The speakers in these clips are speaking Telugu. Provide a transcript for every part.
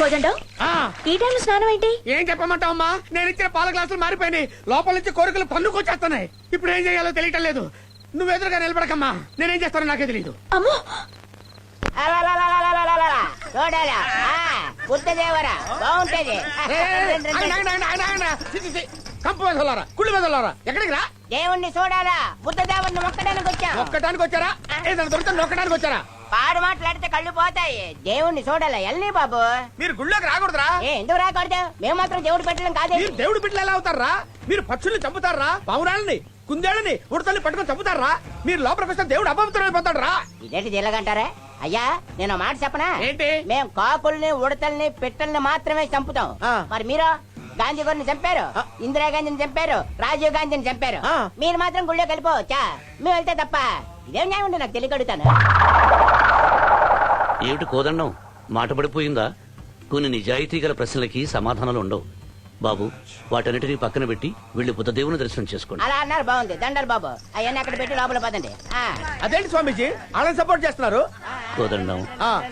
పోదండో? స్నానం ఏంటి? ఏం చెప్పమంటావు అమ్మా నేను ఇచ్చిన పాల గ్లాసులు మారిపోయినాయి. లోపల నుంచి కోరికలు పన్నుకొచ్చేస్తున్నాయి ఇప్పుడు ఏం చేయాలో తెలియటం లేదు. నువ్వు ఎదురుగా నిలబడకమ్మా. నేనేం చేస్తానో నాకే తెలియదు అమ్మో! కంపు వెదలారా కుళ్ళు వెదలారా ఎక్కడికి రా? దేవుణ్ణి చూడాలా? బుద్ధదేవుని మొక్కడానికి వచ్చాం? ఒక్కటానికి వచ్చారా? ఏదైనా దొరికితే నొక్కడానికి వచ్చారా? పాడు మాట్లాడితే కళ్ళు పోతాయి. దేవుణ్ణి చూడాలా? ఎల్ని బాబు. మీరు గుళ్ళోకి రాకూడదురా. ఏ ఎందుకు రాకూడదు? మేము మాత్రం దేవుడు పెట్టడం కాదే. మీరు దేవుడు బిడ్డలు ఎలా అవుతారా? మీరు పక్షుల్ని చంపుతారా? పౌరాలని కుందేళ్ళని ఉడతల్ని పట్టుకొని చంపుతారా? మీరు లోపలికి వస్తే దేవుడు అపవిత్రం అయిపోతాడు ఇదేంటి దిల్లగంటారా అయ్యా నేను మాట చెప్పనా? ఏంటి? మేము కాకుల్ని ఉడతల్ని పిట్టల్ని మాత్రమే చంపుతాం. మరి మీరు? గాంధీ గారిని చంపారు ఇందిరాగాంధీని చంపారు. రాజీవ్ గాంధీని చంపారు. మీరు మాత్రం గుళ్ళో కలిపోవచ్చా మేము వెళ్తే తప్ప ఇదేం న్యాయం ఉంటే నాకు తెలియకడుగుతాను. ఏమిటి కోదండం? మాట పడిపోయిందా? కొన్ని నిజాయితీ గల ప్రశ్నలకి సమాధానాలు ఉండవు. బాబు వాటన్నిటినీ పక్కన పెట్టి వెళ్ళి బుద్ధదేవుని దర్శనం చేసుకోండి. అలా అన్నారు బాగుంది. దండలు బాబు. అవన్నీ అక్కడ పెట్టి లోపల పదండి. ఆ. అదేంటి స్వామీజీ? వాళ్ళని సపోర్ట్ చేస్తున్నారు? కోదండం. ఆ.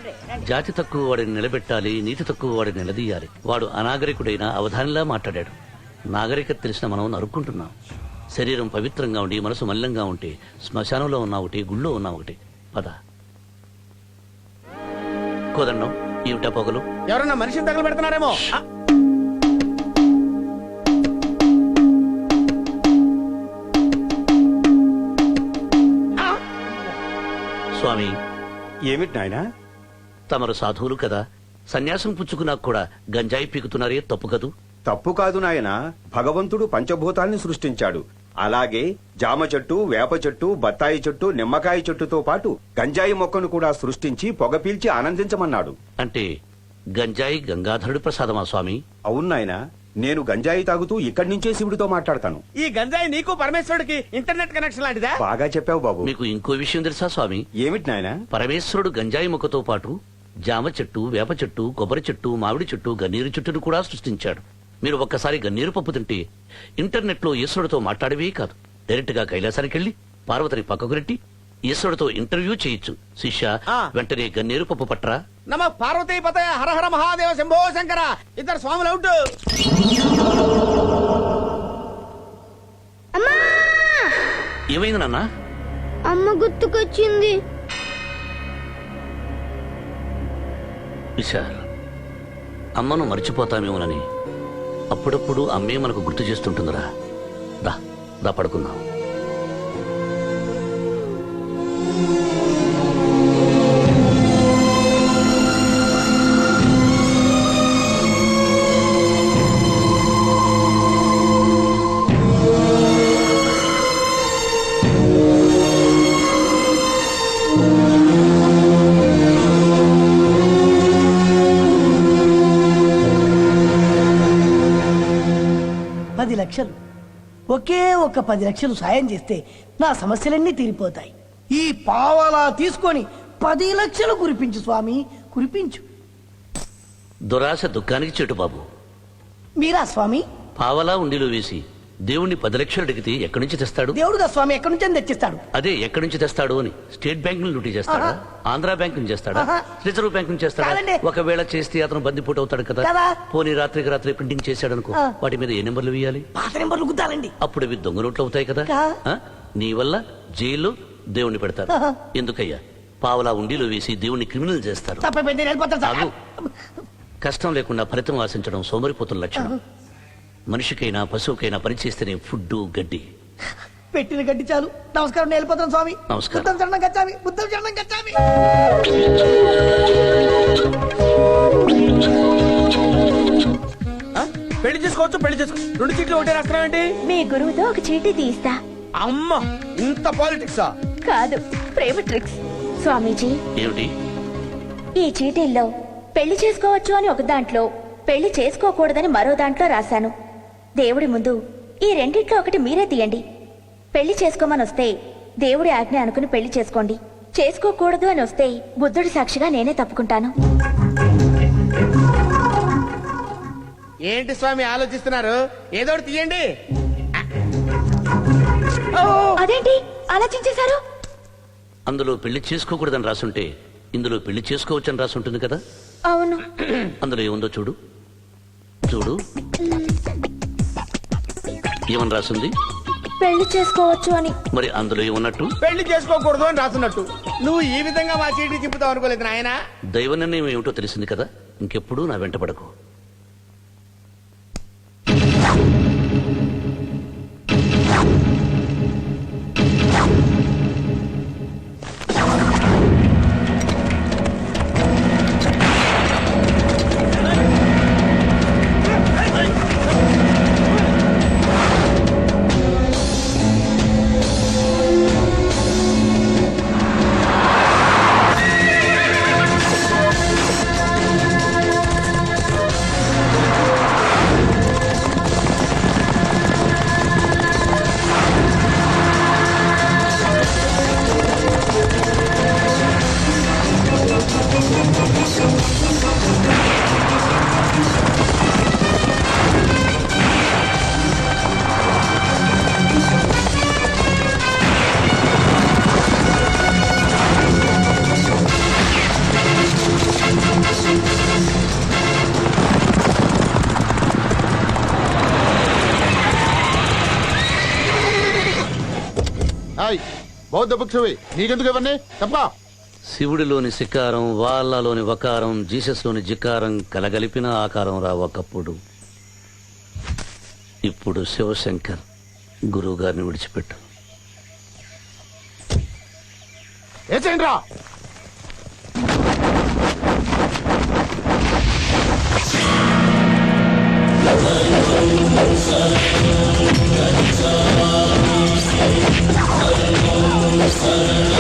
జాతి తక్కువ వాడిని నిలబెట్టాలి నీతి తక్కువ వాడిని నిలదీయాలి. వాడు అనాగరికుడైన అవధానిలా మాట్లాడాడు. నాగరికత తెలిసిన మనం నరుక్కుంటున్నాం. శరీరం పవిత్రంగా ఉండి మనసు మల్లంగా ఉంటే శ్మశానంలో ఉన్న ఒకటి గుళ్ళో ఉన్న ఒకటి. పద. కోదండం ఏమిటా పొగలు. ఎవరన్నా మనిషిని తగలు పెడుతున్నారేమో ఆ, స్వామి. ఏమిటి నాయనా? తమరు సాధువులు కదా. సన్యాసం పుచ్చుకున్నా కూడా గంజాయి పీకుతున్నారే తప్పు కదూ? తప్పు కాదు నాయనా. భగవంతుడు పంచభూతాల్ని సృష్టించాడు. అలాగే జామ చెట్టు వేప చెట్టు బత్తాయి చెట్టు నిమ్మకాయ చెట్టుతో పాటు గంజాయి మొక్కను కూడా సృష్టించి పొగ పీల్చి ఆనందించమన్నాడు. అంటే గంజాయి గంగాధరుడి ప్రసాదమా స్వామి? అవును నాయనా. నేను గంజాయి తాగుతూ ఇక్కడి నుంచే శివుడితో మాట్లాడతాను. ఈ గంజాయి నీకు పరమేశ్వరుడికి ఇంటర్నెట్ కనెక్షన్ లాంటిదా? బాగా చెప్పావు బాబు. మీకు ఇంకో విషయం తెలుసా స్వామి? ఏమిటి నాయనా? పరమేశ్వరుడు గంజాయి మొక్కతో పాటు జామ చెట్టు వేప చెట్టు కొబ్బరి చెట్టు మామిడి చెట్టు గన్నీరు చెట్టును కూడా సృష్టించాడు. మీరు ఒక్కసారి గన్నీరు పప్పు తింటే ఇంటర్నెట్లో ఈశ్వరుడితో మాట్లాడవే కాదు. డైరెక్ట్గా కైలాసానికి వెళ్ళి పార్వతిని పక్కకు నెట్టి ఈశ్వరుడితో ఇంటర్వ్యూ చేయొచ్చు. శిష్య ఆ. వెంటనే గన్నీరు పప్పు పట్రా నమ పార్వతీ పతయ హర హర మహాదేవ శంభో శంకర. ఇద్దరు స్వాములు అవుట్. ఏమైంది నాన్న? అమ్మ గుర్తుకొచ్చింది. విశాల్ అమ్మను మర్చిపోతామేమోనని. అప్పుడప్పుడు అమ్మే మనకు గుర్తు చేస్తుంటుందిరా. దా దా పడుకుందాం. లక్షలు. ఒకే ఒక్క పది లక్షలు సాయం చేస్తే నా సమస్యలన్నీ తీరిపోతాయి. ఈ పావలా తీసుకొని పది లక్షలు కురిపించు స్వామి కురిపించు. దురాశ దుఃఖానికి చెట్టు బాబు. మీరా స్వామి? పావలా ఉండిలో వేసి దేవుణ్ణి పది లక్షలు అడిగితే ఎక్కడి నుంచి తెస్తాడు? దేవుడుగా స్వామి ఎక్కడి నుంచి తెచ్చిస్తాడు. అదే ఎక్కడి నుంచి తెస్తాడు అని. స్టేట్ బ్యాంక్ లూటీ చేస్తాడా. ఆంధ్ర బ్యాంక్ నుంచి చేస్తాడా. రిజర్వ్ బ్యాంక్ నుంచి చేస్తాడా. ఒకవేళ చేస్తే అతను బందిపోటు అవుతాడు కదా. పోనీ రాత్రికి రాత్రి ప్రింటింగ్ చేశాడు అనుకో. వాటి మీద ఏ నెంబర్లు వేయాలి? పాత నెంబర్లు గుద్దాలండి. అప్పుడు అవి దొంగ నోట్లు అవుతాయి కదా? నీ వల్ల జైల్లో దేవుణ్ణి పెడతారు. ఎందుకయ్యా? పావలా ఉండిలో వేసి దేవుణ్ణి క్రిమినల్ చేస్తారు. కష్టం లేకుండా ఫలితం ఆశించడం సోమరిపోతుల లక్షణం. మనిషికైనా పశువుకైనా పనిచేస్తేనే ఫుడ్ గడ్డి. పెట్టిన గడ్డి చాలు. నమస్కారం నేను వెళ్ళిపోతాను స్వామి. నమస్కారం. బుద్ధం చరణం గచ్చామి బుద్ధం చరణం గచ్చామి. ఆ? పెళ్ళి చేసుకోవచ్చు పెళ్ళి చేసుకో. రెండు చీట్లు ఒకటే రాస్తున్నావు ఏంటి? మీ గురువుతో ఒక చీటీ తీస్తా. అమ్మ ఇంత పాలిటిక్సా కాదు ప్రేమ ట్రిక్స్ స్వామీజీ ఏమిటి? ఈ చీటీల్లో పెళ్ళి చేసుకోవచ్చు అని ఒక దాంట్లో పెళ్ళి చేసుకోకూడదని మరో దాంట్లో రాశాను. దేవుడి ముందు ఈ రెండిట్లో ఒకటి మీరే తీయండి. పెళ్ళి చేసుకోమని వస్తే దేవుడి ఆజ్ఞ అనుకుని పెళ్ళి చేసుకోండి. చేసుకోకూడదు అని వస్తే బుద్ధుడి సాక్షిగా నేనే తప్పుకుంటాను. ఏంటి స్వామి ఆలోచిస్తున్నారు? ఏదో ఒకటి తీయండి. అదేంటి? ఆలోచించేశారు? అందులో పెళ్ళి చేసుకోకూడదని రాసుంటే ఇందులో పెళ్ళి చేసుకోవచ్చని రాసి ఉంటుంది కదా? అవును. అందులో ఏముందో చూడు. చూడు. ఏమని రాసింది? పెళ్ళి చేసుకోవచ్చు అని. మరి అందులో ఏమన్నట్టు? పెళ్ళి చేసుకోకూడదు అని రాస్తున్నట్టు నువ్వు ఈ విధంగా మా చీటీ తిప్పుతావు అనుకోలేదు నాయనా. దైవ నిర్ణయం ఏమిటో తెలిసింది కదా? ఇంకెప్పుడు నా వెంట పడకు. హాయ్ బౌద్ధ భిక్షువి నీకెందుకు ఇవన్నీ? తప్పా. శివుడిలోని శికారం వాళ్ళలోని వకారం జీసస్లోని జికారం కలగలిపిన ఆకారం రా ఒకప్పుడు. ఇప్పుడు శివశంకర్ గురువు గారిని విడిచిపెట్టు. ఏసేయండి రా Sarılır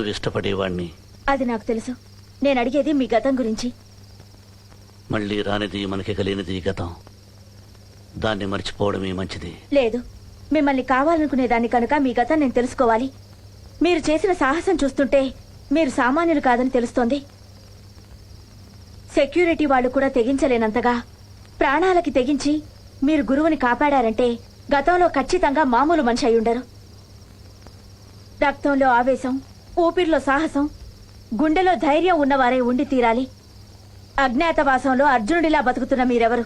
నువ్వు ఇష్టపడేవాణ్ణి. అది నాకు తెలుసు. నేను అడిగేది మీ గతం గురించి. మళ్ళీ రానిది మనకి కలిగినది గతం. దాన్ని మర్చిపోవడమే మంచిది. లేదు. మిమ్మల్ని కావాలనుకునేదాన్ని కనుక మీ గతం నేను తెలుసుకోవాలి. మీరు చేసిన సాహసం చూస్తుంటే మీరు సామాన్యులు కాదని తెలుస్తోంది. సెక్యూరిటీ వాళ్ళు కూడా తెగించలేనంతగా ప్రాణాలకి తెగించి మీరు గురువుని కాపాడారంటే గతంలో ఖచ్చితంగా మామూలు మనిషి అయి ఉండరు. రక్తంలో ఆవేశం ఊపిరిలో సాహసం గుండెలో ధైర్యం ఉన్నవారే ఉండి తీరాలి. అజ్ఞాతవాసంలో అర్జునుడిలా బతుకుతున్న మీరెవరు?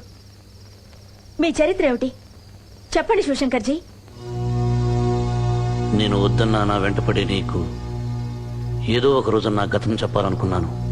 మీ చరిత్ర ఏమిటి? చెప్పండి శివశంకర్జీ. నేను వద్దన్నా నా వెంటపడే నీకు ఏదో ఒక రోజు నా గతం చెప్పాలనుకున్నాను.